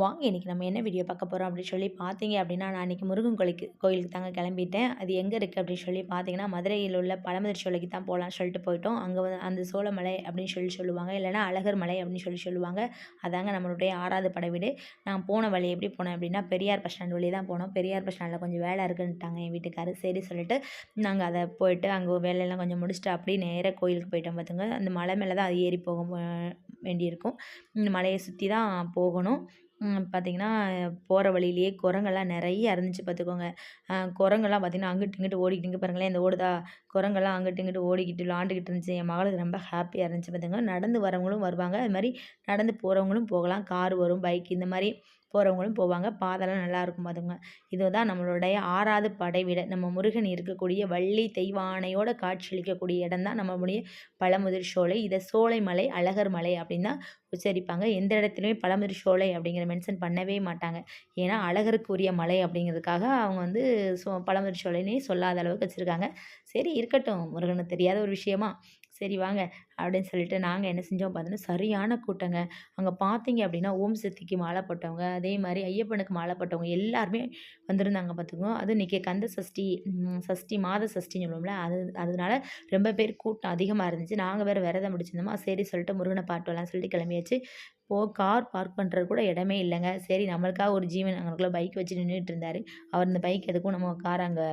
வாங்க இன்றைக்கி நம்ம என்ன வீடியோ பார்க்க போகிறோம் அப்படின்னு சொல்லி பார்த்தீங்க அப்படின்னா நான் இன்றைக்கி முருகன் கோயிலுக்கு கோயிலுக்கு தாங்க கிளம்பிட்டேன். அது எங்கே இருக்குது அப்படின்னு சொல்லி பார்த்தீங்கன்னா மதுரையில் உள்ள பழமுதிர் சோலைக்கு தான் போகலான்னு சொல்லிட்டு போயிட்டோம். அங்கே வந்து அந்த சோழமலை அப்படின்னு சொல்லி சொல்லுவாங்க. இல்லைனா அழகர் மலை அப்படின்னு சொல்லி சொல்லுவாங்க. அதாங்க நம்மளுடைய ஆறாவது படை வீடு. நான் போன வழி எப்படி போனேன் அப்படின்னா பெரியார் பஸ் ஸ்டாண்ட் வழி தான் போனோம். பெரியார் பஸ் ஸ்டாண்டில் கொஞ்சம் வேலை இருக்குன்ட்டாங்க என் வீட்டுக்காரு. சரி சொல்லிட்டு நாங்கள் அதை போயிட்டு அங்கே வேலையெல்லாம் கொஞ்சம் முடிச்சுட்டு அப்படியே நேராக கோயிலுக்கு போயிட்டோம் பார்த்துங்க அந்த மலை மேலே தான் அது ஏறி போக வேண்டியிருக்கும். இந்த மலையை சுற்றி தான் போகணும். பார்த்திங்கன்னா போகிற வழியிலேயே குரங்கெல்லாம் நிறைய இருந்துச்சு பார்த்துக்கோங்க குரங்கெல்லாம் பார்த்திங்கன்னா அங்கிட்டு இங்கிட்டு ஓடிக்கிட்டு இங்கே பாருங்களேன் இந்த ஓடுதா? குரங்கெல்லாம் அங்கிட்டு இங்கிட்டு ஓடிக்கிட்டு விளாண்டுக்கிட்டு இருந்துச்சு. என் மகளுக்கு ரொம்ப ஹாப்பியாக இருந்துச்சு பார்த்துங்க நடந்து வரவங்களும் வருவாங்க. அது மாதிரி நடந்து போகிறவங்களும் போகலாம். கார் வரும் பைக் இந்த மாதிரி போகிறவங்களும் போவாங்க. பாதெல்லாம் நல்லாயிருக்கும் அதுங்க இதுதான் நம்மளுடைய ஆறாவது படை நம்ம முருகன் இருக்கக்கூடிய வள்ளி தெய்வானையோட காட்சியளிக்கக்கூடிய இடம் தான் நம்மளுடைய பழமுதிர் சோலை. இதை சோலை மலை அழகர் மலை அப்படின்னு தான் உச்சரிப்பாங்க. எந்த இடத்துலையுமே பழமுதிர் சோலை அப்படிங்கிற மென்ஷன் பண்ணவே மாட்டாங்க. ஏன்னா அழகருக்குரிய மலை அப்படிங்கிறதுக்காக அவங்க வந்து சோ பழமுதிர் சோலைன்னே சொல்லாத அளவுக்கு வச்சுருக்காங்க. சரி இருக்கட்டும். முருகனுக்கு தெரியாத ஒரு விஷயமா? சரி வாங்க அப்படின்னு சொல்லிட்டு நாங்கள் என்ன செஞ்சோம் பார்த்தோன்னா சரியான கூட்டங்க. அங்கே பார்த்தீங்க அப்படின்னா ஓம் சக்திக்கு மாலை போட்டவங்க அதே மாதிரி ஐயப்பனுக்கு மாலை போட்டவங்க எல்லாருமே வந்திருந்தாங்க பார்த்துக்கோங்க அதுவும் இன்றைக்கி கந்த சஷ்டி சஷ்டி மாத சஷ்டின்னு சொல்லுவோம்ல அது அதனால ரொம்ப பேர் கூட்டம் அதிகமாக இருந்துச்சு. நாங்கள் வேறு விரதம் முடிச்சிருந்தோமா சரி சொல்லிட்டு முருகனை பாட்டு வரலாம்னு சொல்லிட்டு கிளம்பியாச்சு. போ கார் பார்க் பண்ணுறது கூட இடமே இல்லைங்க. சரி நம்மளுக்காக ஒரு ஜீவன் அங்களுக்குள்ளே பைக் வச்சு நின்றுட்டு இருந்தார். அவர் இந்த பைக் எதுக்கும் நம்ம கார் அங்கே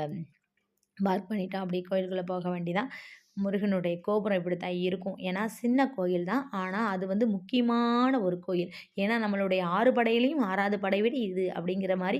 பார்க் பண்ணிட்டோம். அப்படி கோயிலுக்குள்ளே போக வேண்டிதான் முருகனுடைய கோபுரம் இப்படி தான் இருக்கும். ஏன்னா சின்ன கோயில் தான். ஆனால் அது வந்து முக்கியமான ஒரு கோயில். ஏன்னா நம்மளுடைய ஆறு படையிலையும் ஆறாவது படை விட இது அப்படிங்கிற மாதிரி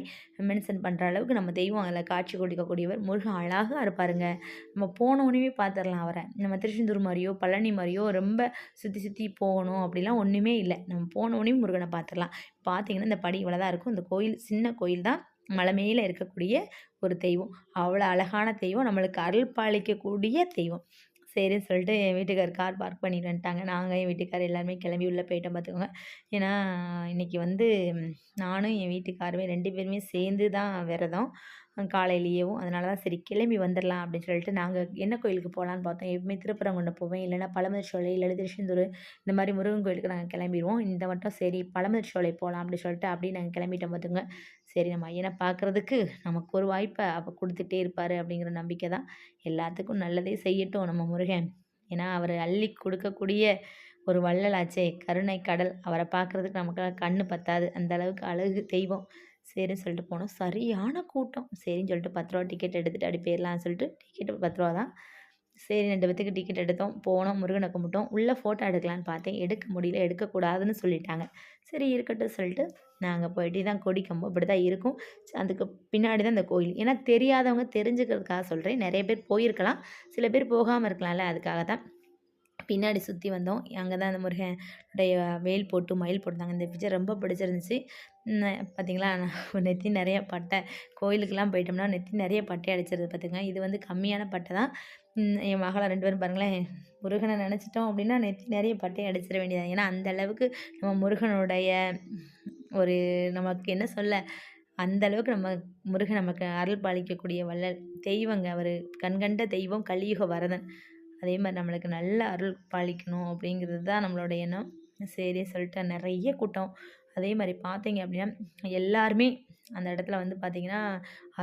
மென்ஷன் பண்ணுற அளவுக்கு நம்ம தெய்வம் அதில் காட்சி கொடுக்கக்கூடியவர் முருகன் அழகாக இருப்பாருங்க. நம்ம போனோடனே பார்த்துடலாம் அவரை. நம்ம திருச்செந்தூர் மாதிரியோ பழனி மாதிரியோ ரொம்ப சுற்றி சுற்றி போகணும் அப்படிலாம் ஒன்றுமே இல்லை. நம்ம போனோடனே முருகனை பார்த்துடலாம் பார்த்தீங்கன்னா இந்த படி இவ்வளோ தான் இருக்கும். இந்த கோயில் சின்ன கோயில் தான் மலை மேலே இருக்கக்கூடிய ஒரு தெய்வம். அவ்வளோ அழகான தெய்வம். நம்மளுக்கு அருள் பாலிக்கக்கூடிய தெய்வம். சரின்னு சொல்லிட்டு என் வீட்டுக்கார் கார் பார்க் பண்ணிட்டு வந்துட்டாங்க. நாங்கள் என் வீட்டுக்கார் எல்லாருமே கிளம்பி உள்ளே போயிட்டோம் பார்த்துக்கோங்க ஏன்னா இன்றைக்கி வந்து நானும் என் வீட்டுக்காருமே ரெண்டு பேருமே சேர்ந்து தான் விரதம். காலையிலேயேவும் அதனால தான் சரி கிளம்பி வந்துடலாம் அப்படின்னு சொல்லிட்டு நாங்கள் என்ன கோயிலுக்கு போகலான்னு பார்த்தோம். எப்பவுமே திருப்பரங்குன்றம் போவேன். இல்லைன்னா பழமுதிர் சோலை இல்லை திருச்செந்தூர் இந்த மாதிரி முருகன் கோயிலுக்கு நாங்கள் கிளம்பிடுவோம் இந்த மட்டும் சரி பழமுதிர் சோலை போகலாம் அப்படின்னு சொல்லிட்டு அப்படியே நாங்கள் கிளம்பிட்டோம் பார்த்துங்க சரி நம்ம ஐயனை பார்க்குறதுக்கு நமக்கு ஒரு வாய்ப்பை அப்போ கொடுத்துட்டே இருப்பார் அப்படிங்கிற நம்பிக்கை தான். எல்லாத்துக்கும் நல்லதே செய்யட்டும் நம்ம முருகன். ஏன்னா அவர் அள்ளி கொடுக்கக்கூடிய ஒரு வள்ளலாச்சே கருணை கடல். அவரை பார்க்குறதுக்கு நமக்கு கண்ணு பத்தாது. அந்த அளவுக்கு அழகு தெய்வம். சரின்னு சொல்லிட்டு போனோம். சரியான கூட்டம். சரின்னு சொல்லிட்டு பத்து ரூபா டிக்கெட் எடுத்துகிட்டு அப்படி போயிடலான்னு சொல்லிட்டு டிக்கெட் பத்து ரூபா தான். சரி ரெண்டு பேத்துக்கு டிக்கெட் எடுத்தோம். போனோம் முருகனை கும்பிட்டோம். உள்ளே ஃபோட்டோ எடுக்கலான்னு பார்த்தேன். எடுக்க முடியல எடுக்கக்கூடாதுன்னு சொல்லிட்டாங்க. சரி இருக்கட்டும் சொல்லிட்டு நாங்கள் போயிட்டு தான் கொடி கம்பம் இப்படி தான் இருக்கும். அதுக்கு பின்னாடி தான் இந்த கோயில். ஏன்னா தெரியாதவங்க தெரிஞ்சுக்கிறதுக்காக சொல்கிறேன் நிறைய பேர் போயிருக்கலாம். சில பேர் போகாமல் இருக்கலாம்ல அதுக்காக தான் பின்னாடி சுற்றி வந்தோம். அங்கே தான் அந்த முருகனுடைய வேல் போட்டு மயில் போட்டாங்க இந்த பிக்சர் ரொம்ப பிடிச்சிருந்துச்சி. பார்த்தீங்களா நெத்தி நிறைய பட்டை. கோயிலுக்கெல்லாம் போயிட்டோம்னா நெத்தி நிறைய பட்டை அடிச்சிருது பார்த்துங்க இது வந்து கம்மியான பட்டை தான். என் மகளை ரெண்டு பேரும் பாருங்களேன். முருகனை நினச்சிட்டோம் அப்படின்னா நெத்தி நிறைய பட்டை அடிச்சிட வேண்டியதான் ஏன்னா அந்த அளவுக்கு நம்ம முருகனுடைய ஒரு நமக்கு என்ன சொல்ல? அந்த அளவுக்கு நம்ம முருகன் நமக்கு அருள் பாலிக்கக்கூடிய வள்ளல். தெய்வங்க அவர். கண்கண்ட தெய்வம் கலியுக வரதன். அதே மாதிரி நம்மளுக்கு நல்ல அருள் பாலிக்கணும் அப்படிங்கிறது தான் நம்மளோட எண்ணம். சரி சொல்லிட்டு நிறைய கூட்டம். அதே மாதிரி பார்த்தீங்க அப்படின்னா எல்லாருமே அந்த இடத்துல வந்து பார்த்திங்கன்னா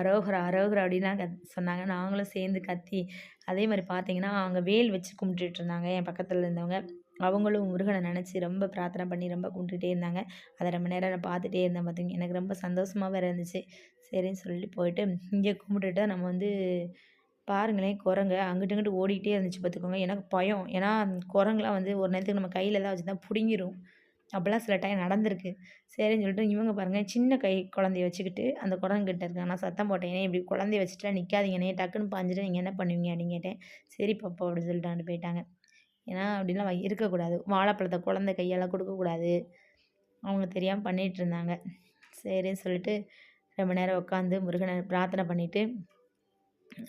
அரோகரா அரோகரா அப்படின்லாம் கத் சொன்னாங்க. நாங்களும் சேர்ந்து கத்தி அதே மாதிரி பார்த்தீங்கன்னா அங்கே வேல் வச்சு கும்பிட்டுட்டு இருந்தாங்க. என் பக்கத்தில் இருந்தவங்க. அவங்களும் முருகனை நினச்சி ரொம்ப பிரார்த்தனை பண்ணி ரொம்ப கும்பிட்டுட்டே இருந்தாங்க. அதை ரொம்ப நேரம் நான் பார்த்துட்டே இருந்தேன் பார்த்திங்க எனக்கு ரொம்ப சந்தோஷமாக வேறு இருந்துச்சு. சரின்னு சொல்லிட்டு போயிட்டு இங்கே கும்பிட்டுட்டு நம்ம வந்து பாருங்களேன் குரங்கு. அங்கிட்டு இங்கிட்டு ஓடிக்கிட்டே இருந்துச்சு பார்த்துக்கோங்க. எனக்கு பயம். ஏன்னா குரங்குலாம் வந்து ஒரு நேரத்துக்கு நம்ம கையில் தான் வச்சு தான் பிடுங்கிரும். அப்படிலாம் சில டைம் நடந்திருக்கு. சரின்னு சொல்லிட்டு இவங்க பாருங்கள் சின்ன கை குழந்தைய வச்சுக்கிட்டு அந்த குரங்குகிட்ட இருக்காங்க. நான் சத்தம் போட்டேன் இப்படி குழந்தைய வச்சுட்டா நிற்காதீங்கண்ணே டக்குன்னு பாஞ்சிட்டு நீங்கள் என்ன பண்ணுவீங்க? அப்படின்னு கேட்டேன். சரி பாப்பா அப்படின்னு சொல்லிட்டு போயிட்டாங்க. ஏன்னா அப்படிலாம் இருக்கக்கூடாது. வாழைப்பழத்தை குழந்தை கையால் கொடுக்கக்கூடாது. அவங்க தெரியாமல் பண்ணிகிட்டு இருந்தாங்க. சரின்னு சொல்லிட்டு ரொம்ப நேரம் உட்காந்து முருகனை பிரார்த்தனை பண்ணிவிட்டு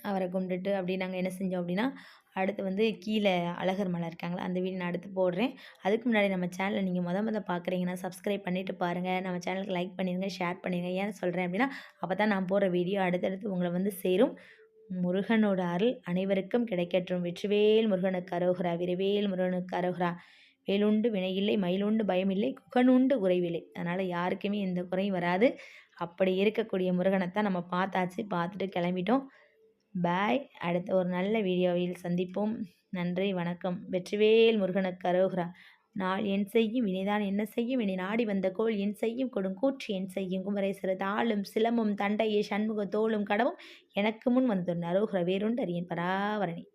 அவரை கும்பிட்டுட்டு அப்படி நாங்கள் என்ன செஞ்சோம் அப்படின்னா அடுத்து வந்து கீழே அழகர் மலை இருக்காங்களா அந்த வீடு நான் அடுத்து போடுறேன். அதுக்கு முன்னாடி நம்ம சேனலை நீங்கள் மொதல் மொதல் பார்க்குறீங்கன்னா சப்ஸ்கிரைப் பண்ணிவிட்டு பாருங்கள் நம்ம சேனலுக்கு லைக் பண்ணிடுங்க ஷேர் பண்ணிடுங்க ஏன் சொல்கிறேன் அப்படின்னா அப்போ தான் நான் போடுற வீடியோ அடுத்தடுத்து உங்களை வந்து சேரும். முருகனோட அருள் அனைவருக்கும் கிடைக்கட்டும். வெற்றிவேல் முருகனுக்கு அரோகரா விரைவேல் முருகனுக்கு அரோகரா வேலுண்டு வினையில்லை மயிலுண்டு பயமில்லை குகனுண்டு குறைவில்லை அதனால் யாருக்குமே எந்த குறையும் வராது. அப்படி இருக்கக்கூடிய முருகனைத்தான் நம்ம பார்த்தாச்சு பார்த்துட்டு கிளம்பிட்டோம். பாய். அடுத்த ஒரு நல்ல வீடியோவில் சந்திப்போம். நன்றி வணக்கம். வெற்றிவேல் முருகனுக்கு அரோகரா. நாள் என் செய்யும் வினைதான் என்ன செய்யும்? இனி நாடி வந்த கோள் என் செய்யும் கொடுங்கூற்று என் செய்யும். குமரேசர தாளும் சிலமும் தண்டையே சண்முக தோளும் கடவும். எனக்கு முன் வந்து அரோகர வேறுண்டு அறியன். பராவரணி.